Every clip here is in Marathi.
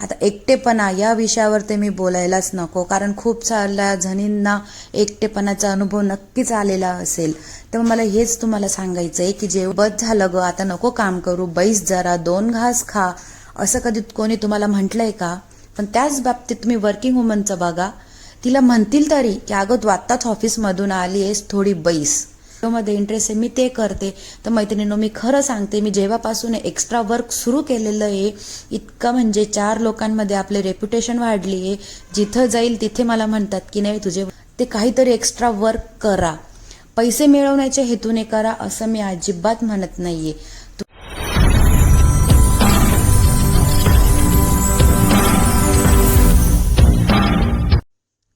आता एकटेपणा या विषयावर ते मी बोलायलाच नको कारण खूप साऱ्या जणींना एकटेपणाचा अनुभव नक्कीच आलेला असेल. तर मला हेच तुम्हाला सांगायचं आहे की जे बस झालं ग आता नको काम करू बैस जरा दोन घास खा असं कधी कोणी तुम्हाला म्हटलंय का? पण त्याच बाबतीत तुम्ही वर्किंग वुमनचं बघा. तिला म्हणतील तरी की अगं तू आत्ताच ऑफिसमधून आली आहेस थोडी बैस. मध्ये इंटरेस्ट आहे मी ते करते. तर मैत्रिणींनो मी खरं सांगते मी जेव्हापासून एक्स्ट्रा वर्क सुरू केलेलं आहे इतकं म्हणजे चार लोकांमध्ये आपले रेप्युटेशन वाढली आहे. जिथं जाईल तिथे मला म्हणतात की नाही तुझे ते काहीतरी एक्स्ट्रा वर्क करा. पैसे मिळवण्याच्या हेतूने करा असं मी अजिबात म्हणत नाहीये.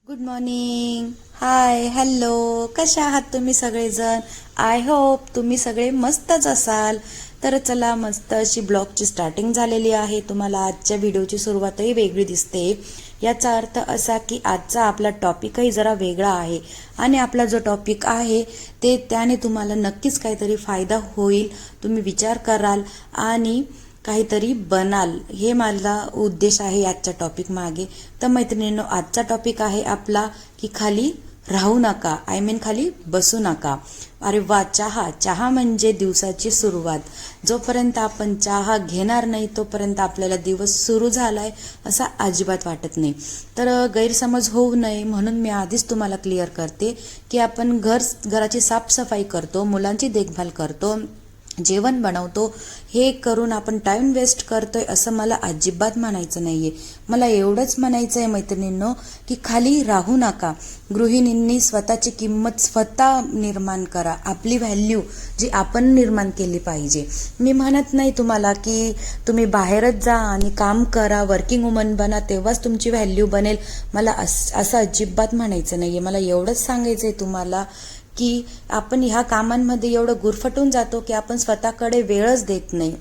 गुड मॉर्निंग हाय हॅलो कशा आहात तुम्ही सगळेजण? आय होप तुम्ही सगळे मस्तच असाल. तर चला मस्त अशी ब्लॉगची स्टार्टिंग झालेली आहे. तुम्हाला आजच्या व्हिडिओची सुरुवातही वेगळी दिसते. याचा अर्थ असा की आजचा आपला टॉपिकही जरा वेगळा आहे. आणि आपला जो टॉपिक आहे ते त्याने तुम्हाला नक्कीच काहीतरी फायदा होईल. तुम्ही विचार कराल आणि काहीतरी बनाल. हे माझा उद्देश आहे आजच्या टॉपिक मागे. तर मैत्रिणींनो आजचा टॉपिक आहे आपला की खाली राहू नका आय मीन खाली बसू नका. अरे वा चहा. चहा म्हणजे दिवसाची सुरुवात. जोपर्यंत आपण चहा घेणार नाही तोपर्यंत आपल्याला दिवस सुरू झालाय असा अजिबात वाटत नाही. तर गैरसमज होऊ नये म्हणून मी आधीच तुम्हाला क्लिअर करते की आपण घर घराची साफसफाई करतो मुलांची देखभाल करतो. जेवण बनवतो हे करून आपण टाइम वेस्ट करतोय असं मला अजिबात म्हणायचं नाहीये. मला एवढंच म्हणायचं आहे मैत्रिणींनो की खाली राहू नका. गृहिणींनी स्वतःची किंमत स्वतः निर्माण करा. आपली व्हॅल्यू जी आपण निर्माण केली पाहिजे. मी म्हणत नाही तुम्हाला की तुम्ही बाहेरच जा आणि काम करा वर्किंग वुमन बना तेव्हाच तुमची व्हॅल्यू बनेल. मला अस- असं अजिबात म्हणायचं नाहीये. मला एवढंच सांगायचं आहे तुम्हाला की आपण ह्या कामांमध्ये एवढं गुरफटून जातो की आपण स्वतःकडे वेळच देत नाही.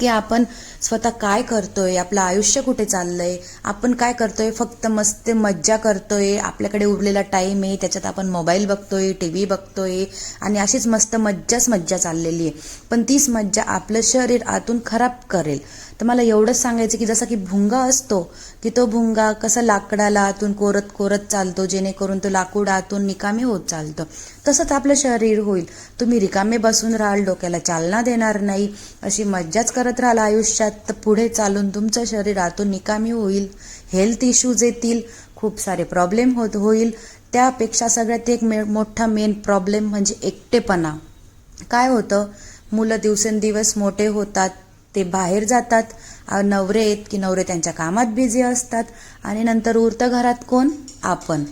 की आपण स्वतः काय करतोय आपलं आयुष्य कुठे चाललंय आपण काय करतोय फक्त मस्त मज्जा करतोय आपल्याकडे उरलेला टाइम आहे त्याच्यात आपण मोबाईल बघतोय टी व्ही बघतोय आणि अशीच मस्त मज्जाच मज्जा चाललेली आहे. पण तीच मज्जा आपलं शरीर आतून खराब करेल. तर मला एवढंच सांगायचं की जसा की भुंगा असतो की तो भुंगा कसा लाकडाला आतून कोरत कोरत चालतो जेणेकरून तो लाकूड आतून निकामी होत चालतं. तसंच आपलं शरीर होईल. तुम्ही रिकामे बसून राहाल डोक्याला चालना देणार नाही अशी मज्जाच करत राहाल आयुष्यात. तर पुढे चालून तुमचं शरीर आतून निकामी होईल. हेल्थ इश्यूज येतील. खूप सारे प्रॉब्लेम होत होईल. त्यापेक्षा सगळ्यात एक मे मोठा मेन प्रॉब्लेम म्हणजे एकटेपणा. काय होतं? मुलं दिवसेंदिवस मोठे होतात. ते बाहेर जातात. नवरे आहेत की नवरे त्यांच्या कामात बिझी असतात. आणि नंतर उरतं घरात कोण? आपण.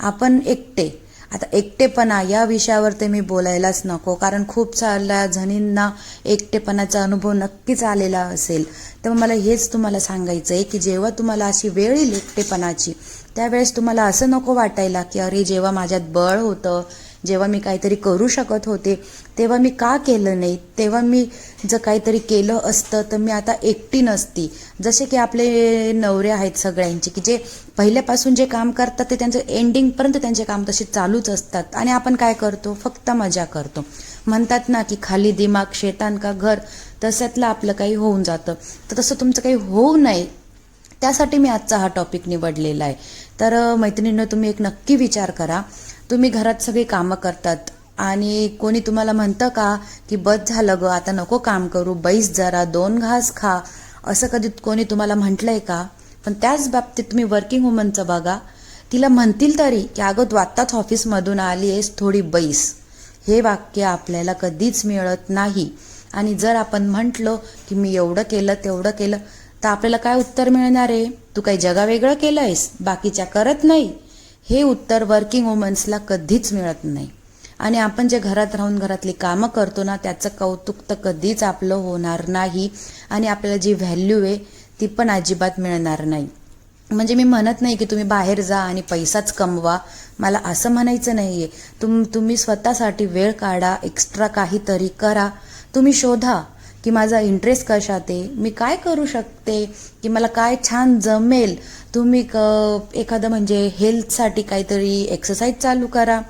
आपण एकटे. आता एकटेपणा या विषयावर ते मी बोलायलाच नको. कारण खूप साऱ्या जणींना एकटेपणाचा अनुभव नक्कीच आलेला असेल. तर मला हेच तुम्हाला सांगायचं आहे की जेव्हा तुम्हाला अशी वेळ येईल एकटेपणाची त्यावेळेस तुम्हाला असं नको वाटायला की अरे जेव्हा माझ्यात बळ होतं जेव्हा मी काहीतरी करू शकत होते तेव्हा मी का केलं नाही? तेव्हा मी जर काहीतरी केलं असतं तर मी आता एकटी नसती. जसे की आपले नवरे आहेत सगळ्यांचे की जे पहिल्यापासून जे काम करतात ते त्यांचं एंडिंगपर्यंत त्यांचे काम तसे चालूच असतात. आणि आपण काय करतो? फक्त मजा करतो. म्हणतात ना की खाली दिमाग शेतान का घर तशातलं आपलं काही होऊन जातं. तर तसं तुमचं काही होऊ नये. त्यासाठी मी आजचा हा टॉपिक निवडलेला आहे. तर मैत्रिणींना तुम्ही एक नक्की विचार करा. तुम्ही घरात सगळी कामं करतात आणि कोणी तुम्हाला म्हणतं का की बस झालं ग आता नको काम करू बैस जरा दोन घास खा असं कधी कोणी तुम्हाला म्हटलंय का? पण त्याच बाबतीत तुम्ही वर्किंग वुमनचं बघा. तिला म्हणतील तरी की अगं तू आत्ताच ऑफिसमधून आली आहेस थोडी बैस. हे वाक्य आपल्याला कधीच मिळत नाही. आणि जर आपण म्हटलं की मी एवढं केलं तेवढं केलं तर आपल्याला काय उत्तर मिळणार आहे? तू काही जगा वेगळं आहेस बाकीच्या करत नाही. हे उत्तर वर्किंग वुमन्सला कधीच मिळत नाही. आणि आपण जे घरात राहून घरातली कामं करतो ना त्याचं कौतुक तर कधीच आपलं होणार नाही. आणि आपल्याला जी व्हॅल्यू आहे ती पण अजिबात मिळणार नाही. म्हणजे मी म्हणत नाही की तुम्ही बाहेर जा आणि पैसाच कमवा. मला असं म्हणायचं नाही आहे तुम तुम्ही स्वतःसाठी वेळ काढा एक्स्ट्रा काहीतरी करा. तुम्ही शोधा. की माझा इंटरेस्ट कशात आहे मी काय करू शकते? की मला काय छान जमेल? तुम्ही क एखादं म्हणजे हेल्थसाठी काहीतरी एक्सरसाइज चालू करा.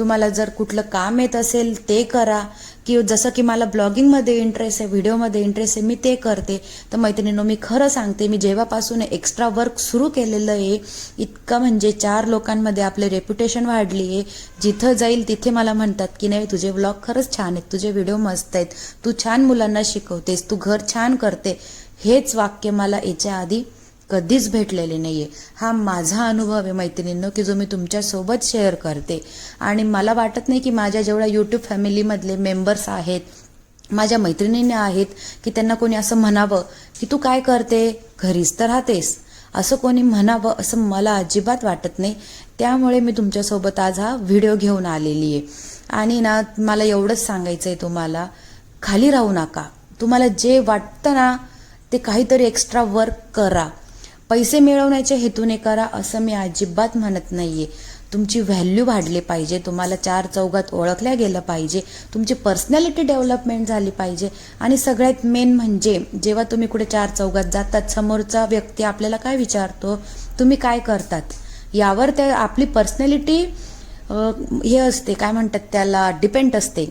तुम्हाला जर कुठलं काम येत असेल ते करा. की जसं की मला ब्लॉगिंगमध्ये इंटरेस्ट आहे व्हिडिओमध्ये इंटरेस्ट आहे मी ते करते. तर मैत्रिणींनो मी खरं सांगते मी जेव्हापासून एक्स्ट्रा वर्क सुरू केलेलं आहे इतकं म्हणजे चार लोकांमध्ये आपले रेप्युटेशन वाढली आहे. जिथं जाईल तिथे मला म्हणतात की नाही तुझे ब्लॉग खरंच छान आहेत तुझे व्हिडिओ मस्त आहेत. तू छान मुलांना शिकवतेस तू घर छान करते. हेच वाक्य मला याच्या आधी कधीच भेटलेले आहे हा माझा अनुभव आहे मैत्रिणींनो की जो मी तुमच्यासोबत शेअर करते. आणि मला वाटत नाही की माझ्या जेवढ्या यूट्यूब फॅमिलीमधले मेंबर्स आहेत माझ्या मैत्रिणींनी आहेत की त्यांना कोणी असं म्हणावं की तू काय करते? घरीच तर राहतेस. असं कोणी म्हणावं असं मला अजिबात वाटत नाही. त्यामुळे मी तुमच्यासोबत आज हा व्हिडिओ घेऊन आलेली आहे. आणि ना मला एवढंच सांगायचं आहे तुम्हाला खाली राहू नका. तुम्हाला जे वाटतं ना ते काहीतरी एक्स्ट्रा वर्क करा. पैसे मिळवण्याच्या हेतूने करा असं मी अजिबात म्हणत नाहीये. तुमची व्हॅल्यू वाढली पाहिजे तुम्हाला चार चौघात ओळखल्या गेलं पाहिजे तुमची पर्सनॅलिटी डेव्हलपमेंट झाली पाहिजे. आणि सगळ्यात मेन म्हणजे जेव्हा तुम्ही कुठे चार चौघात जातात समोरचा व्यक्ती आपल्याला काय विचारतो? तुम्ही काय करतात? यावर त्या आपली पर्सनॅलिटी हे असते काय म्हणतात त्याला डिपेंड असते.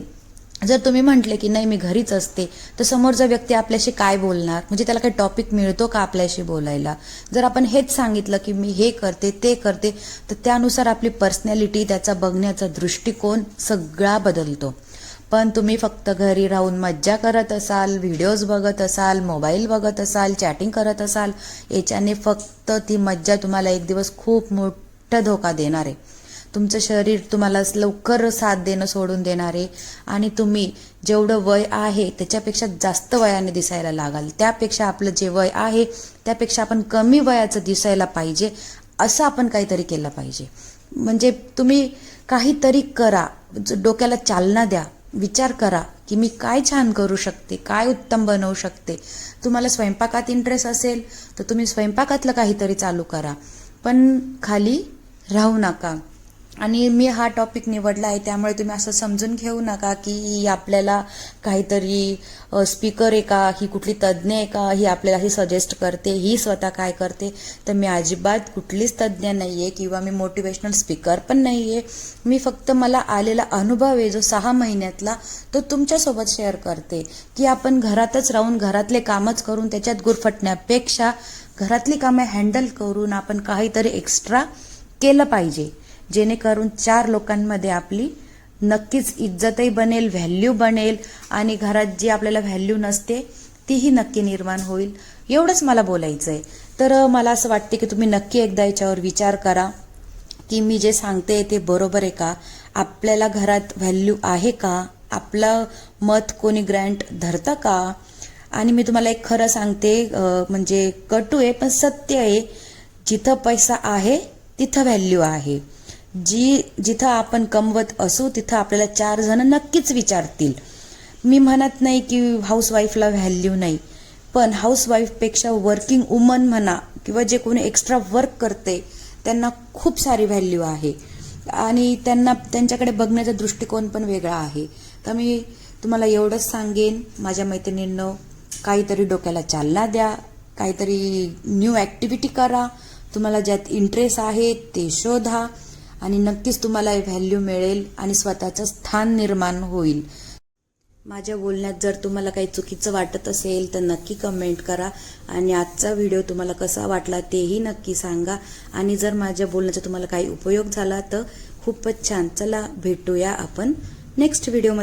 जर तुम्ही म्हटले की नाही मी घरीच असते तर समोरचा व्यक्ती आपल्याशी काय बोलणार? म्हणजे त्याला काही टॉपिक मिळतो का आपल्याशी बोलायला? जर आपण हेच सांगितलं की मी हे करते ते करते तर त्यानुसार आपली पर्सनॅलिटी त्याचा बघण्याचा दृष्टिकोन सगळा बदलतो. पण तुम्ही फक्त घरी राहून मज्जा करत असाल व्हिडिओज बघत असाल मोबाईल बघत असाल चॅटिंग करत असाल याच्याने फक्त ती मज्जा तुम्हाला एक दिवस खूप मोठा धोका देणार आहे. तुमचं शरीर तुम्हाला लवकर साथ देणं सोडून देणार आहे. आणि तुम्ही जेवढं वय आहे त्याच्यापेक्षा जास्त वयाने दिसायला लागाल. त्यापेक्षा आपलं जे वय आहे त्यापेक्षा आपण कमी वयाचं दिसायला पाहिजे असं आपण काहीतरी केलं पाहिजे. म्हणजे तुम्ही काहीतरी करा डोक्याला चालना द्या विचार करा की मी काय छान करू शकते काय उत्तम बनवू शकते. तुम्हाला स्वयंपाकात इंटरेस्ट असेल तर तुम्ही स्वयंपाकातलं काहीतरी चालू करा. पण खाली राहू नका. आणि मी हा टॉपिक निवडला आहे त्यामुळे तुम्ही असं समजून घेऊ नका की ही आपल्याला काहीतरी स्पीकर आहे का? ही कुठली तज्ज्ञ आहे का? ही आपल्याला ही सजेस्ट करते ही स्वतः काय करते? तर मी अजिबात कुठलीच तज्ज्ञ नाही आहे किंवा मी मोटिवेशनल स्पीकर पण नाही आहे मी फक्त मला आलेला अनुभव आहे जो सहा महिन्यातला तो तुमच्यासोबत शेअर करते. की आपण घरातच राहून घरातले कामच करून त्याच्यात गुरफटण्यापेक्षा घरातली कामे हँडल करून आपण काहीतरी एक्स्ट्रा केलं पाहिजे. जेणेकरून चार लोकांमध्ये आपली नक्कीच इज्जतही बनेल व्हॅल्यू बनेल आणि घरात जी आपल्याला व्हॅल्यू नसते तीही नक्की निर्माण होईल. एवढंच मला बोलायचं आहे तर मला असं वाटते की तुम्ही नक्की एकदा याच्यावर विचार करा की मी जे सांगते ते बरोबर आहे का? आपल्याला घरात व्हॅल्यू आहे का? आपलं मत कोणी ग्रँट धरतं का? आणि मी तुम्हाला एक खरं सांगते म्हणजे कटू आहे पण सत्य आहे जिथं पैसा आहे तिथं व्हॅल्यू आहे. जी जिथं आपण कमवत असू तिथं आपल्याला चार जण नक्कीच विचारतील. मी म्हणत नाही की हाऊसवाईफला व्हॅल्यू नाही पण हाऊसवाईफपेक्षा वर्किंग वुमन म्हणा किंवा जे कोणी एक्स्ट्रा वर्क करते त्यांना खूप सारी व्हॅल्यू आहे. आणि त्यांना त्यांच्याकडे बघण्याचा दृष्टिकोन पण वेगळा आहे. तर मी तुम्हाला एवढंच सांगेन माझ्या मैत्रिणींनो काहीतरी डोक्याला चालना द्या काहीतरी न्यू ॲक्टिव्हिटी करा. तुम्हाला ज्यात इंटरेस्ट आहे ते शोधा. आणि नक्कीच तुम्हाला व्हॅल्यू मिळेल आणि स्वतःचं स्थान निर्माण होईल. माझ्या बोलण्यात जर तुम्हाला काही चुकीचं वाटत असेल तर नक्की कमेंट करा आणि आजचा व्हिडिओ तुम्हाला कसा वाटला तेही नक्की सांगा. आणि जर माझ्या बोलण्याचा तुम्हाला काही उपयोग झाला तर खूपच छान. चला भेटूया आपण नेक्स्ट व्हिडिओमध्ये